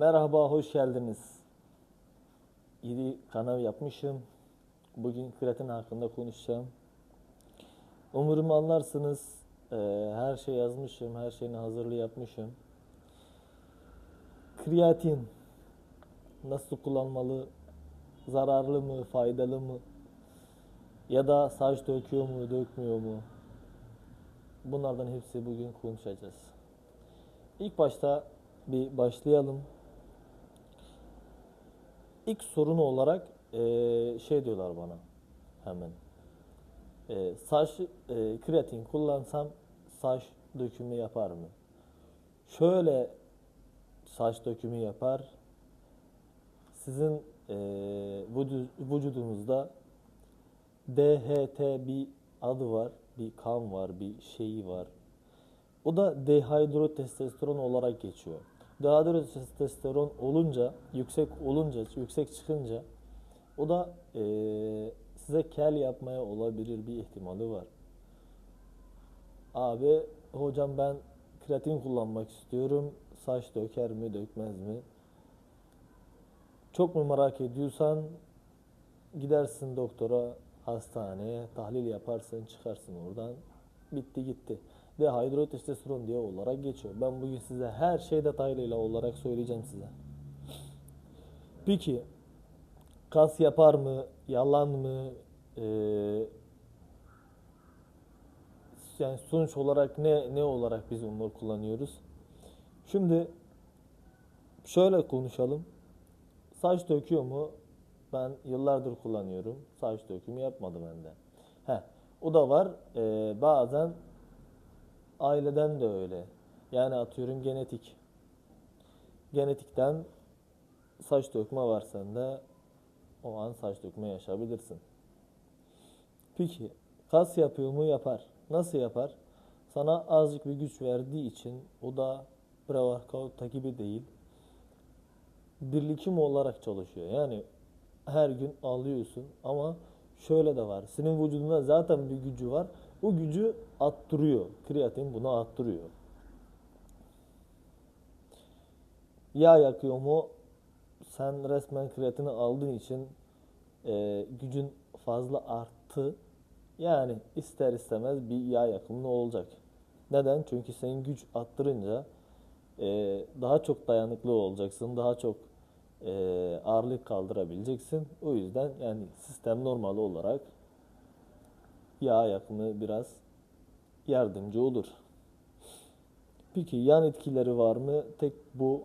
Merhaba, hoş geldiniz. İyi kanal yapmışım. Bugün kreatin hakkında konuşacağım. Umarım anlarsınız. Ee, her şey yazmışım, her şeyini hazırlı yapmışım. Kreatin nasıl kullanmalı? Zararlı mı, faydalı mı? Ya da saç döküyor mu, dökmüyor mu? Bunlardan hepsi bugün konuşacağız. İlk başta bir başlayalım. İlk sorun olarak eee, şey diyorlar bana hemen. Eee, saç eee, kreatin kullansam saç dökümü yapar mı? Şöyle saç dökümü yapar. Sizin vücu- vücudunuzda DHT bir adı var, bir kan var, bir şeyi var. O da dehidrotestosteron olarak geçiyor. Dehidrotestosteron olunca, yüksek olunca, yüksek çıkınca o da eee, size kel yapmaya olabilir bir ihtimali var. Abi hocam ben kreatin kullanmak istiyorum. Saç döker mi, dökmez mi? Çok mu merak ediyorsan gidersin doktora, hastaneye, tahlil yaparsın, çıkarsın oradan. Bitti gitti. Dehidrotestosteron diye olarak geçiyor. Ben bugün size her şey detaylıyla olarak söyleyeceğim size. Peki kas yapar mı, yalan mı? Ee, yani sonuç olarak ne ne olarak biz onları kullanıyoruz? Şimdi şöyle konuşalım. Saç döküyor mu? Ben yıllardır kullanıyorum. Saç dökümü yapmadı bende. He, o da var. Ee, bazen aileden de öyle. Yani atıyorum genetik. Genetikten saç dökme var sende. O an saç dökme yaşayabilirsin. Peki kas yapıyor mu? Yapar. Nasıl yapar? Sana azıcık bir güç verdiği için o da pre-workout gibi değil. Birlekim olarak çalışıyor. Yani her gün alıyorsun ama şöyle de var. Senin vücudunda zaten bir gücü var. O gücü attırıyor. Kreatin bunu attırıyor. Yağ yakıyor mu? Sen resmen kreatini aldığın için e, gücün fazla arttı. Yani ister istemez bir yağ yakımı olacak. Neden? Çünkü senin güç arttırınca e, daha çok dayanıklı olacaksın. Daha çok e, ağırlık kaldırabileceksin. O yüzden yani sistem normal olarak yağ yakımı biraz yardımcı olur. Peki yan etkileri var mı? Tek bu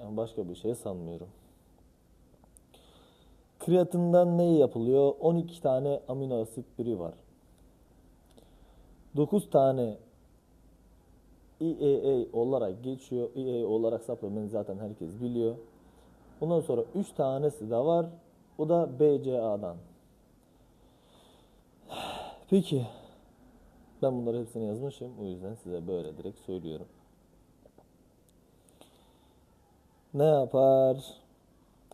yani başka bir şey sanmıyorum. Kreatinden ne yapılıyor? 12 tane amino asit biri var. 9 tane EAA olarak geçiyor. EAA olarak supplement zaten herkes biliyor. Ondan sonra 3 tanesi de var. O da BCA'dan. Peki. Ben bunları hepsini yazmışım. O yüzden size böyle direkt söylüyorum. Ne yapar?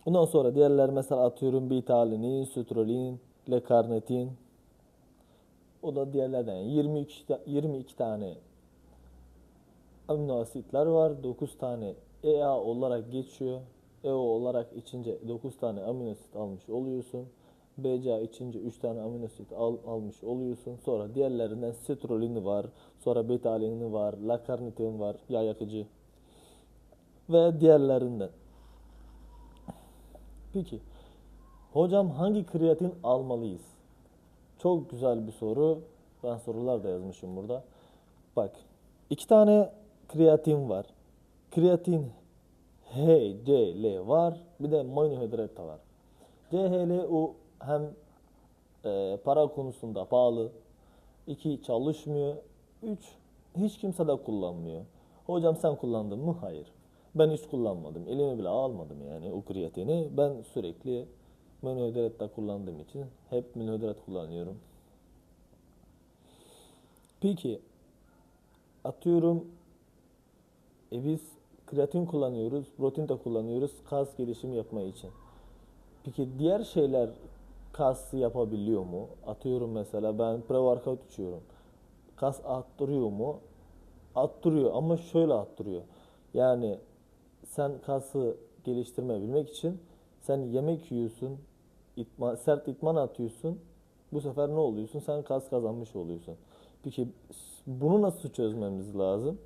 Ondan sonra diğerler mesela atıyorum beta-alanin, sütrolin, L-karnitin. O da diğerlerden 22 ta- 22 tane amino asitler var. 9 tane EA olarak geçiyor. EO olarak içince 9 tane amino asit almış oluyorsun. BCA içince 3 tane amino asit al, almış oluyorsun. Sonra diğerlerinden sitrolini var. Sonra beta var. L-karnitin var. Yağ yakıcı. Ve diğerlerinden. Peki. Hocam hangi kreatin almalıyız? Çok güzel bir soru. Ben sorular da yazmışım burada. Bak. iki tane kreatin var. Kreatin HCl var. Bir de monohidrat var. CHL o hem e, para konusunda pahalı. iki çalışmıyor. Üç hiç kimse de kullanmıyor. Hocam sen kullandın mı? Hayır. Ben hiç kullanmadım. Elime bile almadım yani o. Ben sürekli monohidratta kullandığım için hep monohidrat kullanıyorum. Peki atıyorum e biz kreatin kullanıyoruz, protein de kullanıyoruz kas gelişimi yapma için. Peki diğer şeyler kas yapabiliyor mu? Atıyorum mesela ben pre-workout içiyorum. Kas arttırıyor mu? Arttırıyor ama şöyle arttırıyor. Yani sen kası geliştirmeyebilmek için sen yemek yiyorsun, itman, sert itman atıyorsun. Bu sefer ne oluyorsun? Sen kas kazanmış oluyorsun. Peki bunu nasıl çözmemiz lazım?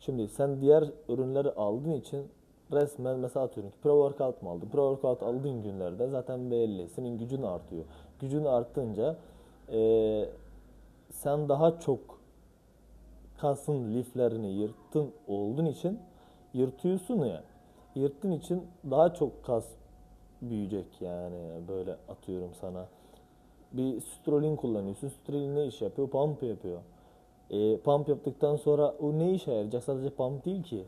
Şimdi sen diğer ürünleri aldığın için resmen mesela atıyorum ki pre-workout mu aldın? Pre-workout aldığın günlerde zaten belli. Senin gücün artıyor. Gücün arttınca eee, sen daha çok kasın liflerini yırttın olduğun için yırtıyorsun ya. Yırttığın için daha çok kas büyüyecek yani böyle atıyorum sana. Bir strolin kullanıyorsun. Strolin ne iş yapıyor? Pump yapıyor. E, pump yaptıktan sonra o ne işe yarayacak? Sadece pump değil ki.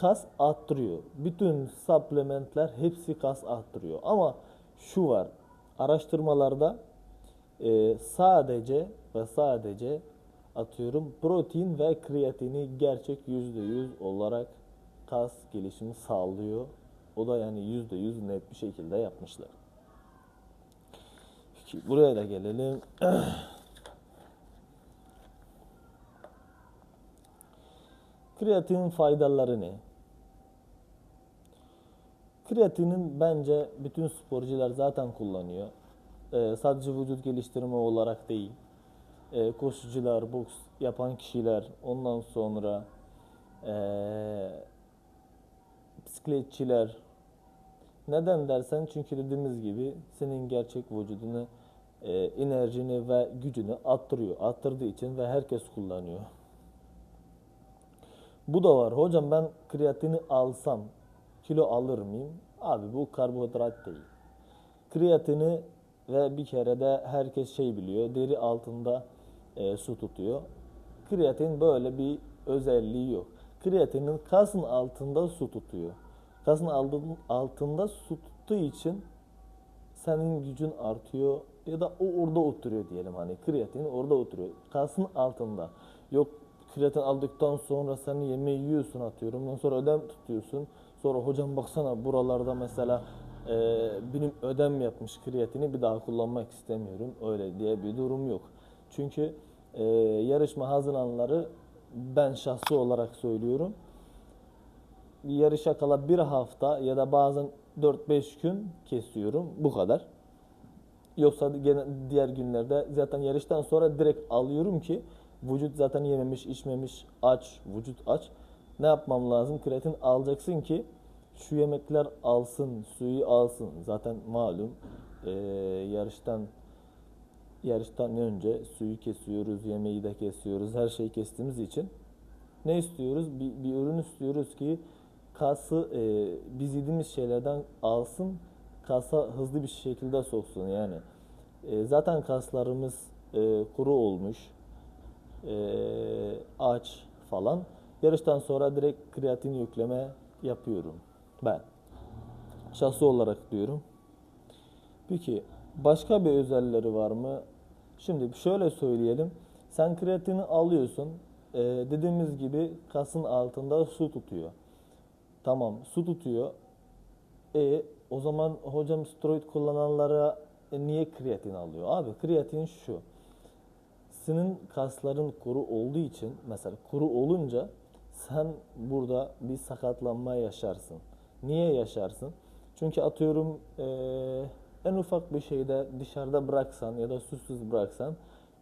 Kas arttırıyor. Bütün supplementler hepsi kas arttırıyor. Ama şu var. Araştırmalarda e, sadece ve sadece atıyorum protein ve kreatini gerçek %100 olarak kas gelişimi sağlıyor. O da yani %100 net bir şekilde yapmışlar. Peki buraya da gelelim. Kreatinin faydaları ne? Kreatinin bence bütün sporcular zaten kullanıyor. Ee, sadece vücut geliştirme olarak değil. Ee, koşucular, boks yapan kişiler, ondan sonra ee, bisikletçiler. Neden dersen çünkü dediğimiz gibi senin gerçek vücudunu, ee, enerjini ve gücünü arttırıyor. Arttırdığı için ve herkes kullanıyor. Bu da var. Hocam ben kreatini alsam kilo alır mıyım? Abi bu karbonhidrat değil. Kreatini ve bir kere de herkes şey biliyor. Deri altında e, su tutuyor. Kreatin böyle bir özelliği yok. Kreatinin kasın altında su tutuyor. Kasın altın- altında su tuttuğu için senin gücün artıyor ya da o orada oturuyor diyelim hani kreatin orada oturuyor. Kasın altında. Yok kreatin aldıktan sonra sen yemeği yiyorsun atıyorum. Ondan sonra ödem tutuyorsun. Sonra hocam baksana buralarda mesela e, benim ödem yapmış kreatini bir daha kullanmak istemiyorum. Öyle diye bir durum yok. Çünkü e, yarışma hazırlananları ben şahsi olarak söylüyorum yarışa kala bir hafta ya da bazen 4-5 gün kesiyorum. Bu kadar. Yoksa gene diğer günlerde zaten yarıştan sonra direkt alıyorum ki vücut zaten yememiş, içmemiş, aç, vücut aç. Ne yapmam lazım? Kreatin alacaksın ki şu yemekler alsın, suyu alsın. Zaten malum eee, yarıştan yarıştan önce suyu kesiyoruz, yemeği de kesiyoruz. Her şeyi kestiğimiz için ne istiyoruz? Bir, bir ürün istiyoruz ki kası e, biz yediğimiz şeylerden alsın, kasa hızlı bir şekilde soksun yani. E, zaten kaslarımız e, kuru olmuş, e, aç falan. Yarıştan sonra direkt kreatin yükleme yapıyorum ben. Şahsi olarak diyorum. Peki başka bir özellikleri var mı? Şimdi şöyle söyleyelim. Sen kreatini alıyorsun. Ee, dediğimiz gibi kasın altında su tutuyor. Tamam su tutuyor. E o zaman hocam steroid kullananlara e, niye kreatin alıyor? Abi kreatin şu. Senin kasların kuru olduğu için mesela kuru olunca sen burada bir sakatlanma yaşarsın. Niye yaşarsın? Çünkü atıyorum eee, en ufak bir şeyde dışarıda bıraksan ya da süssüz bıraksan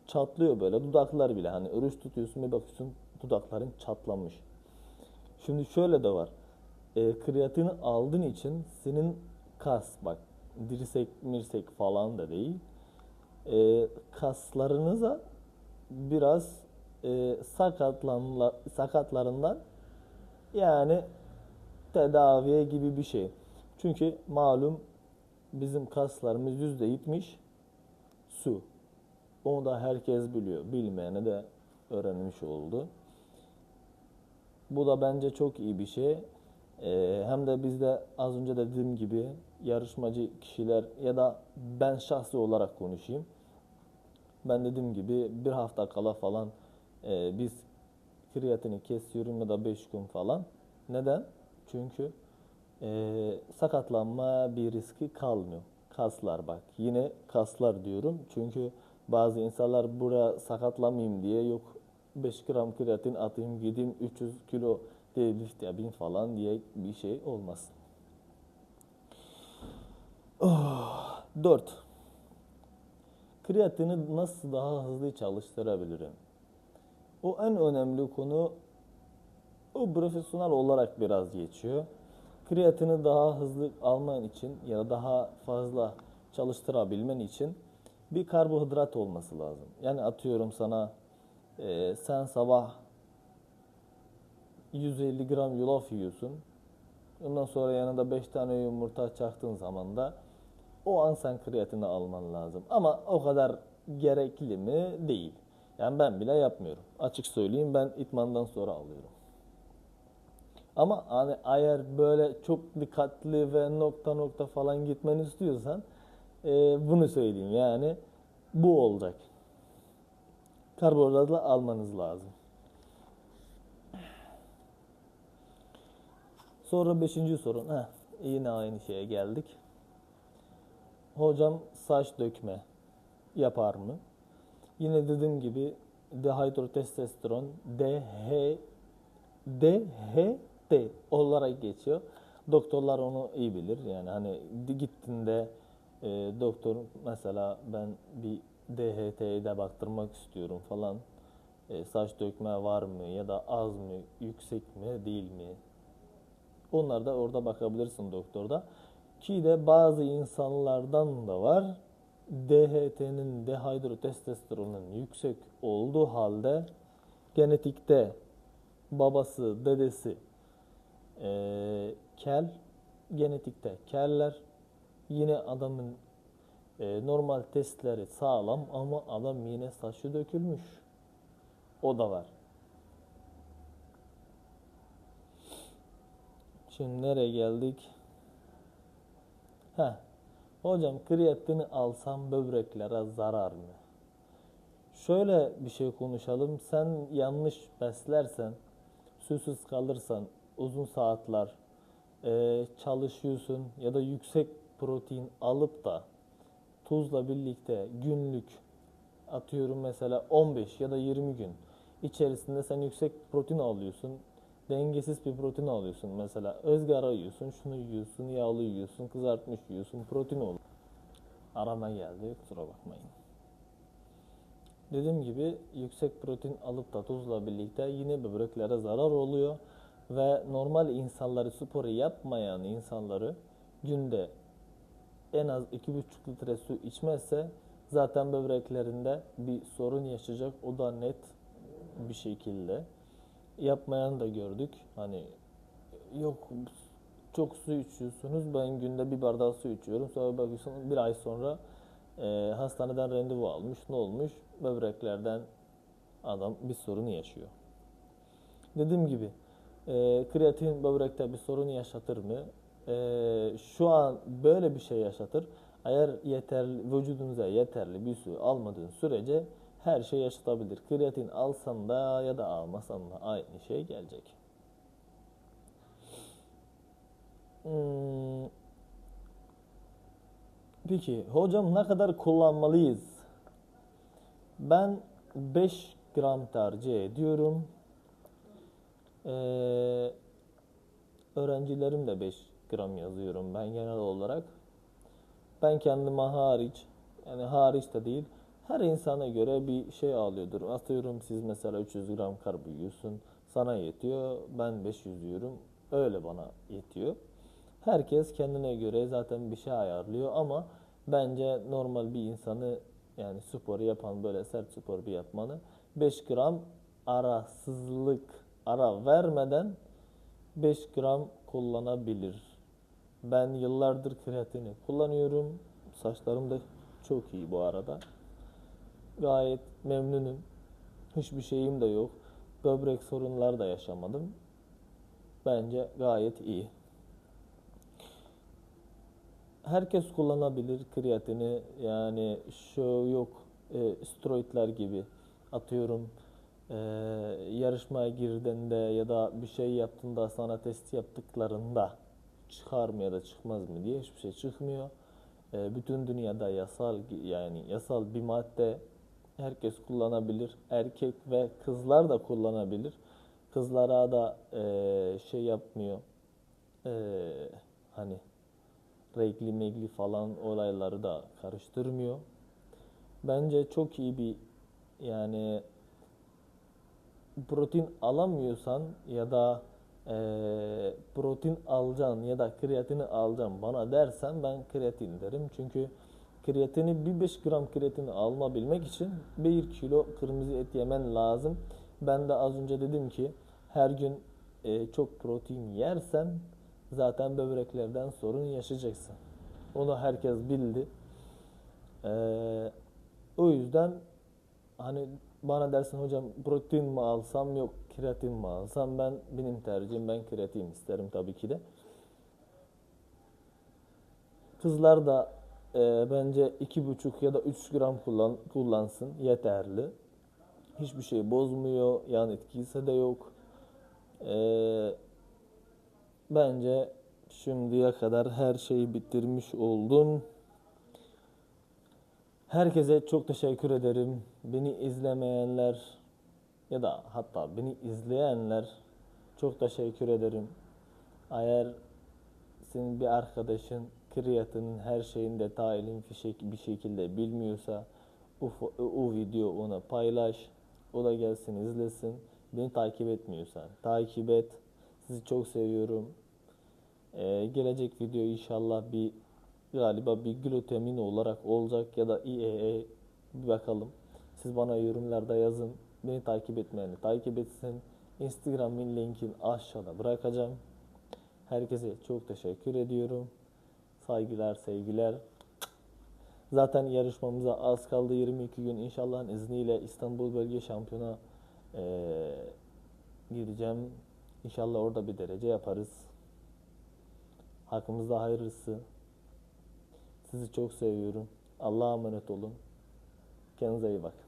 çatlıyor böyle dudaklar bile hani örüş tutuyorsun bir bakıyorsun dudakların çatlamış. Şimdi şöyle de var. E, kreatini aldığın için senin kas bak dirsek mirsek falan da değil. E, kaslarınıza biraz e, sakatlanla, sakatlarından yani tedaviye gibi bir şey. Çünkü malum bizim kaslarımız yüzde yetmiş su. Onu da herkes biliyor. Bilmeyene de öğrenmiş oldu. Bu da bence çok iyi bir şey. Ee, hem de bizde az önce de dediğim gibi yarışmacı kişiler ya da ben şahsi olarak konuşayım. Ben dediğim gibi bir hafta kala falan e, biz kreatini kesiyorum ya da 5 gün falan. Neden? Çünkü e, sakatlanma bir riski kalmıyor. Kaslar bak yine kaslar diyorum. Çünkü bazı insanlar buraya sakatlamayayım diye yok 5 gram kreatin atayım gideyim 300 kilo deadlift yapayım falan diye bir şey olmaz. Oh, 4. Kreatini nasıl daha hızlı çalıştırabilirim? O en önemli konu o profesyonel olarak biraz geçiyor. Kreatini daha hızlı alman için ya da daha fazla çalıştırabilmen için bir karbohidrat olması lazım. Yani atıyorum sana e, sen sabah 150 gram yulaf yiyorsun. Ondan sonra yanında 5 tane yumurta çaktığın zaman da o an sen kreatini alman lazım. Ama o kadar gerekli mi? Değil. Yani ben bile yapmıyorum. Açık söyleyeyim ben itmandan sonra alıyorum. Ama hani eğer böyle çok dikkatli ve nokta nokta falan gitmeni istiyorsan e, bunu söyleyeyim yani bu olacak. Karbonhidratla almanız lazım. Sonra beşinci sorun. Heh, yine aynı şeye geldik. Hocam saç dökme yapar mı? Yine dediğim gibi dehidrotestosteron DH DHT olarak geçiyor. Doktorlar onu iyi bilir. Yani hani gittiğinde e, doktor mesela ben bir DHT'ye de baktırmak istiyorum falan. E, saç dökme var mı ya da az mı, yüksek mi, değil mi? Onlar da orada bakabilirsin doktorda. Ki de bazı insanlardan da var. DHT'nin, dehidrotestosteronun yüksek olduğu halde genetikte babası, dedesi e, kel, genetikte keller. Yine adamın e, normal testleri sağlam ama adam yine saçı dökülmüş. O da var. Şimdi nereye geldik? Heh. Hocam kreatini alsam böbreklere zarar mı? Şöyle bir şey konuşalım. Sen yanlış beslersen, susuz kalırsan, uzun saatler e, çalışıyorsun ya da yüksek protein alıp da tuzla birlikte günlük atıyorum mesela 15 ya da 20 gün içerisinde sen yüksek protein alıyorsun. Dengesiz bir protein alıyorsun. Mesela ızgara yiyorsun, şunu yiyorsun, yağlı yiyorsun, kızartmış yiyorsun, protein ol. Arama geldi, kusura bakmayın. Dediğim gibi yüksek protein alıp da tuzla birlikte yine böbreklere zarar oluyor ve normal insanları sporu yapmayan insanları günde en az 2,5 litre su içmezse zaten böbreklerinde bir sorun yaşayacak. O da net bir şekilde. Yapmayan da gördük. Hani yok çok su içiyorsunuz. Ben günde bir bardak su içiyorum. Sonra bakıyorsun bir ay sonra e, hastaneden randevu almış. Ne olmuş? Böbreklerden adam bir sorun yaşıyor. Dediğim gibi e, kreatin böbrekte bir sorun yaşatır mı? E, şu an böyle bir şey yaşatır. Eğer yeterli vücudunuza yeterli bir su almadığın sürece her şey yaşatabilir. Kreatin alsan da ya da almasan da aynı şey gelecek. Hmm. Peki hocam ne kadar kullanmalıyız? Ben 5 gram tercih ediyorum. Ee, öğrencilerim de 5 gram yazıyorum ben genel olarak. Ben kendime hariç, yani hariç de değil, her insana göre bir şey alıyordur. Atıyorum siz mesela 300 gram karbo yiyorsun, sana yetiyor, ben 500 yiyorum, öyle bana yetiyor. Herkes kendine göre zaten bir şey ayarlıyor ama bence normal bir insanı yani spor yapan böyle sert spor bir yapmanı 5 gram arasızlık ara vermeden 5 gram kullanabilir. Ben yıllardır kreatini kullanıyorum. Saçlarım da çok iyi bu arada. Gayet memnunum. Hiçbir şeyim de yok. Böbrek sorunları da yaşamadım. Bence gayet iyi. Herkes kullanabilir kreatini. Yani şu yok e, steroidler gibi atıyorum e, yarışmaya girdiğinde ya da bir şey yaptığında sana test yaptıklarında çıkar mı ya da çıkmaz mı diye hiçbir şey çıkmıyor. E, bütün dünyada yasal yani yasal bir madde herkes kullanabilir. Erkek ve kızlar da kullanabilir. Kızlara da eee, şey yapmıyor. Eee, hani renkli megli falan olayları da karıştırmıyor. Bence çok iyi bir yani protein alamıyorsan ya da eee, protein alacaksın ya da kreatini alacaksın bana dersen ben kreatin derim. Çünkü kreatini bir 5 gram kreatini alabilmek için 1 kilo kırmızı et yemen lazım. Ben de az önce dedim ki her gün eee, çok protein yersen zaten böbreklerden sorun yaşayacaksın. Onu herkes bildi. Eee, o yüzden hani bana dersin hocam protein mi alsam yok kreatin mi alsam ben benim tercihim ben kreatin isterim tabii ki de. Kızlar da e, bence iki buçuk ya da 3 gram kullan, kullansın yeterli. Hiçbir şey bozmuyor, yan etkisi de yok. E, bence şimdiye kadar her şeyi bitirmiş oldum. Herkese çok teşekkür ederim. Beni izlemeyenler ya da hatta beni izleyenler çok teşekkür ederim. Eğer senin bir arkadaşın kreatinin her şeyin detayını bir şek- bir şekilde bilmiyorsa o, o video ona paylaş. O da gelsin izlesin. Beni takip etmiyorsan takip et. Sizi çok seviyorum. Ee, gelecek video inşallah bir galiba bir glutamin olarak olacak ya da IEE bir bakalım. Siz bana yorumlarda yazın. Beni takip etmeyeni takip etsin. Instagram'ın linkini aşağıda bırakacağım. Herkese çok teşekkür ediyorum. Saygılar, sevgiler. Zaten yarışmamıza az kaldı 22 gün. İnşallah izniyle İstanbul Bölge Şampiyona eee gideceğim. İnşallah orada bir derece yaparız. Hakkımızda hayırlısı. Sizi çok seviyorum. Allah'a emanet olun. Kendinize iyi bakın.